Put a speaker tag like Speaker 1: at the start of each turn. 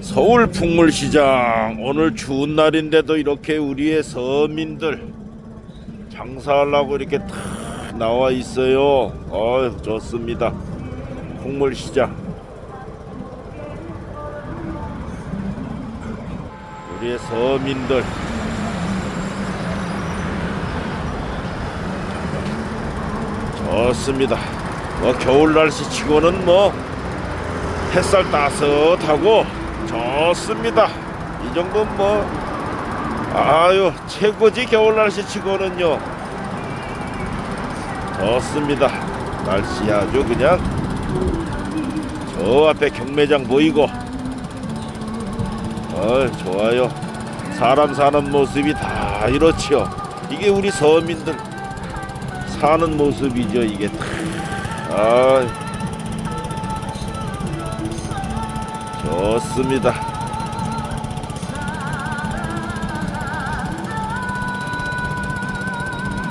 Speaker 1: 서울 풍물시장 오늘 추운 날인데도 이렇게 우리의 서민들 장사하려고 이렇게 탁 나와 있어요. 어 좋습니다. 풍물시장 우리의 서민들 좋습니다. 뭐 겨울 날씨 치고는 뭐 햇살 따뜻하고 좋습니다. 이 정도는 뭐 아유 최고지 겨울 날씨 치고는요. 좋습니다. 날씨 아주 그냥 저 앞에 경매장 보이고 어 좋아요. 사람 사는 모습이 다 이렇지요. 이게 우리 서민들 사는 모습이죠 이게. 아 좋습니다.